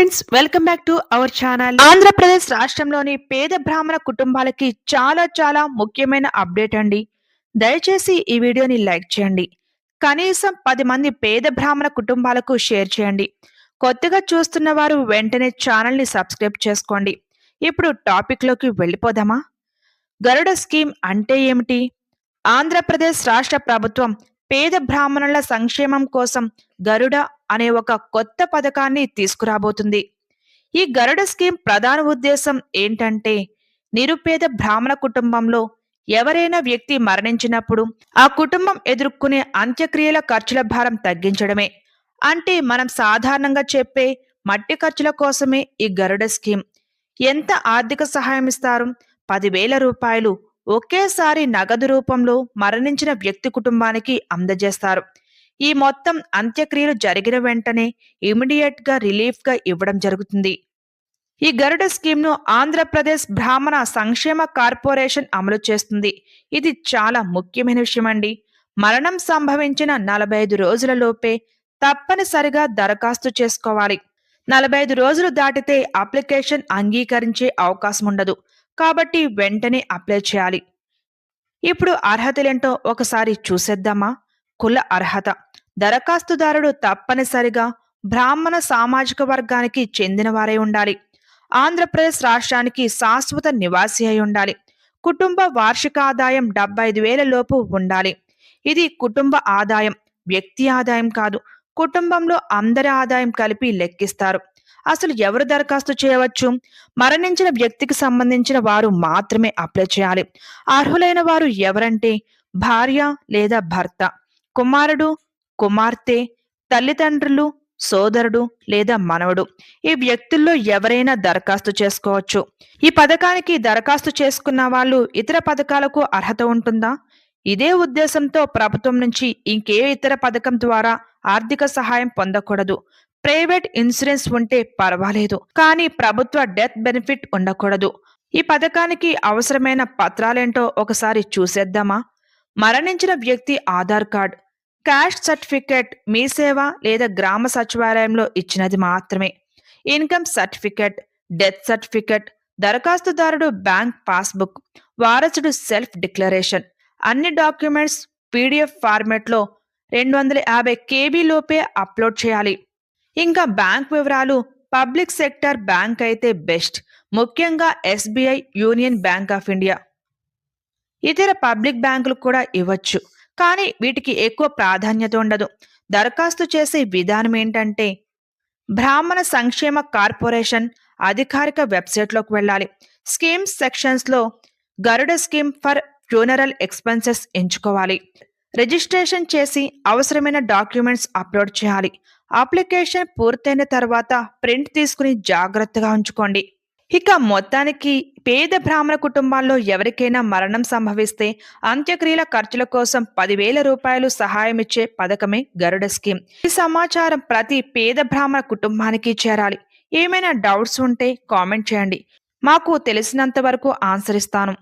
Friends welcome back to our channel Andhra Pradesh రాష్ట్రంలోని పేద బ్రాహ్మణ కుటుంబాలకి చాలా చాలా ముఖ్యమైన అప్డేట్ అండి. దయచేసి ఈ వీడియోని లైక్ చేయండి. కనీసం పది మంది పేద బ్రాహ్మణ కుటుంబాలకు షేర్ చేయండి. కొత్తగా చూస్తున్న వారు వెంటనే ఛానల్ని సబ్స్క్రైబ్ చేసుకోండి. ఇప్పుడు టాపిక్లోకి వెళ్ళిపోదామా? గరుడ స్కీమ్ అంటే ఏమిటి? ఆంధ్రప్రదేశ్ రాష్ట్ర ప్రభుత్వం పేద బ్రాహ్మణుల సంక్షేమం కోసం గరుడ అనే ఒక కొత్త పథకాన్ని తీసుకురాబోతుంది. ఈ గరుడ స్కీమ్ ప్రధాన ఉద్దేశం ఏంటంటే నిరుపేద బ్రాహ్మణ కుటుంబంలో ఎవరైనా వ్యక్తి మరణించినప్పుడు ఆ కుటుంబం ఎదుర్కొనే అంత్యక్రియల ఖర్చుల భారం తగ్గించడమే. అంటే మనం సాధారణంగా చెప్పే మట్టి ఖర్చుల కోసమే ఈ గరుడ స్కీమ్. ఎంత ఆర్థిక సహాయం ఇస్తారు? పదివేల రూపాయలు ఒకేసారి నగదు రూపంలో మరణించిన వ్యక్తి కుటుంబానికి అందజేస్తారు. ఈ మొత్తం అంత్యక్రియలు జరిగిన వెంటనే ఇమిడియట్గా రిలీఫ్గా ఇవ్వడం జరుగుతుంది. ఈ గరుడ స్కీమ్ను ఆంధ్రప్రదేశ్ బ్రాహ్మణ సంక్షేమ కార్పొరేషన్ అమలు చేస్తుంది. ఇది చాలా ముఖ్యమైన విషయం అండి మరణం సంభవించిన నలభై ఐదు రోజుల లోపే తప్పనిసరిగా దరఖాస్తు చేసుకోవాలి. నలభై ఐదు రోజులు దాటితే అప్లికేషన్ అంగీకరించే అవకాశం ఉండదు. కాబట్టి వెంటనే అప్లై చేయాలి. ఇప్పుడు అర్హతలేంటో ఒకసారి చూసేద్దామా? కుల అర్హత. దరఖాస్తుదారుడు తప్పనిసరిగా బ్రాహ్మణ సామాజిక వర్గానికి చెందినవారై ఉండాలి. ఆంధ్రప్రదేశ్ రాష్ట్రానికి శాశ్వత నివాసి అయి ఉండాలి. కుటుంబ వార్షిక ఆదాయం డెబ్బై ఐదు వేల లోపు ఉండాలి. ఇది కుటుంబ ఆదాయం వ్యక్తి ఆదాయం కాదు. కుటుంబంలో అందరి ఆదాయం కలిపి లెక్కిస్తారు. అసలు ఎవరు దరఖాస్తు చేయవచ్చు? మరణించిన వ్యక్తికి సంబంధించిన వారు మాత్రమే అప్లై చేయాలి. అర్హులైన వారు ఎవరంటే భార్య లేదా భర్త కుమారుడు కుమార్తె తల్లిదండ్రులు సోదరుడు లేదా మనవడు. ఈ వ్యక్తుల్లో ఎవరైనా దరఖాస్తు చేసుకోవచ్చు. ఈ పథకానికి దరఖాస్తు చేసుకున్న వాళ్ళు ఇతర పథకాలకు అర్హత ఉంటుందా? ఇదే ఉద్దేశంతో ప్రభుత్వం నుంచి ఇంకే ఇతర పథకం ద్వారా ఆర్థిక సహాయం పొందకూడదు. ప్రైవేట్ ఇన్సూరెన్స్ ఉంటే పర్వాలేదు కానీ ప్రభుత్వ డెత్ బెనిఫిట్ ఉండకూడదు. ఈ పథకానికి అవసరమైన పత్రాలేంటో ఒకసారి చూసేద్దామా? మరణించిన వ్యక్తి Aadhaar card caste certificate Mee Seva లేదా గ్రామ సచివాలయంలో ఇచ్చినది మాత్రమే. ఇన్కమ్ సర్టిఫికేట్ డెత్ సర్టిఫికేట్ దరఖాస్తుదారుడు బ్యాంక్ పాస్బుక్ వారసుడు సెల్ఫ్ డిక్లరేషన్ అన్ని డాక్యుమెంట్స్ పీడిఎఫ్ ఫార్మెట్లో రెండు వందల యాభై కేబీ లోపే అప్లోడ్ చేయాలి. ఇంకా బ్యాంక్ వివరాలు పబ్లిక్ సెక్టర్ బ్యాంక్ అయితే బెస్ట్. ముఖ్యంగా SBI union bank of India. ఇతర పబ్లిక్ బ్యాంకులు కూడా ఇవ్వచ్చు. కానీ వీటికి ఎక్కువ ప్రాధాన్యత ఉండదు. దరఖాస్తు చేసే విధానం ఏంటంటే బ్రాహ్మణ సంక్షేమ కార్పొరేషన్ అధికారిక వెబ్సైట్లోకి వెళ్ళాలి. Schemes సెక్షన్స్లో Garuda scheme for funeral expenses ఎంచుకోవాలి. రిజిస్ట్రేషన్ చేసి అవసరమైన డాక్యుమెంట్స్ అప్లోడ్ చేయాలి. అప్లికేషన్ పూర్తయిన తర్వాత ప్రింట్ తీసుకుని జాగ్రత్తగా ఉంచుకోండి. ఇక మొత్తానికి పేద బ్రాహ్మణ కుటుంబాల్లో ఎవరికైనా మరణం సంభవిస్తే అంత్యక్రియల ఖర్చుల కోసం పదివేల రూపాయలు సహాయం ఇచ్చే పథకమే గరుడ స్కీమ్. ఈ సమాచారం ప్రతి పేద బ్రాహ్మణ కుటుంబానికి చేరాలి. ఏమైనా డౌట్స్ ఉంటే కామెంట్ చేయండి. మాకు తెలిసినంత వరకు ఆన్సర్ ఇస్తాను.